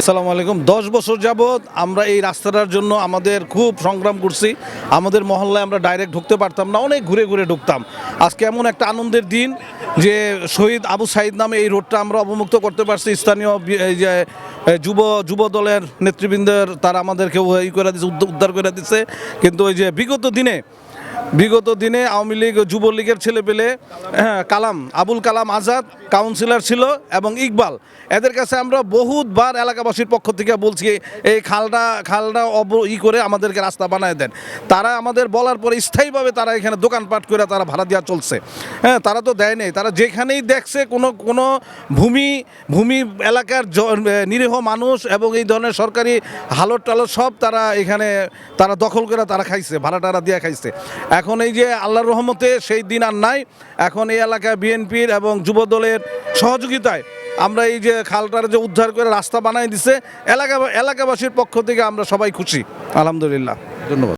আসসালামু আলাইকুম। দশ বছর যাবৎ আমরা এই রাস্তাটার জন্য আমাদের খুব সংগ্রাম করছি। আমাদের মহল্লায় আমরা ডাইরেক্ট ঢুকতে পারতাম না, অনেক ঘুরে ঘুরে ঢুকতাম। আজকে এমন একটা আনন্দের দিন যে শহীদ আবু সাইদ নামে এই রোডটা আমরা অবমুক্ত করতে পারছি। স্থানীয় যে যুব যুব দলের নেতৃবৃন্দের, তারা আমাদেরকে ই করে দিচ্ছে উদ্ধার করে দিচ্ছে কিন্তু ওই যে বিগত দিনে বিগত দিনে আওয়ামী লীগ যুবলীগের ছেলে পেলে হ্যাঁ কালাম, আবুল কালাম আজাদ কাউন্সিলর ছিল এবং ইকবাল। এদের কাছে আমরা বহুতবার এলাকাবাসীর পক্ষ থেকে বলছি, এই খালটা খালটা অব ই করে আমাদেরকে রাস্তা বানায় দেন। তারা আমাদের বলার পরে স্থায়ীভাবে তারা এখানে দোকানপাট করে তারা ভাড়া দেওয়া চলছে। হ্যাঁ তারা তো দেয় নেই। তারা যেখানেই দেখছে কোনো কোনো ভূমি ভূমি এলাকার নিরীহ মানুষ এবং এই ধরনের সরকারি হালট টালট সব তারা এখানে, তারা দখল করে তারা খাইছে, ভাড়া টাড়া দিয়ে খাইছে। এখন এই যে আল্লাহর রহমতে সেই দিন আর নাই। এখন এই এলাকায় বিএনপির এবং যুব দলের সহযোগিতায় আমরা এই যে খালটার যে উদ্ধার করে রাস্তা বানাই দিছে, এলাকা এলাকাবাসীর পক্ষ থেকে আমরা সবাই খুশি। আলহামদুলিল্লাহ। ধন্যবাদ।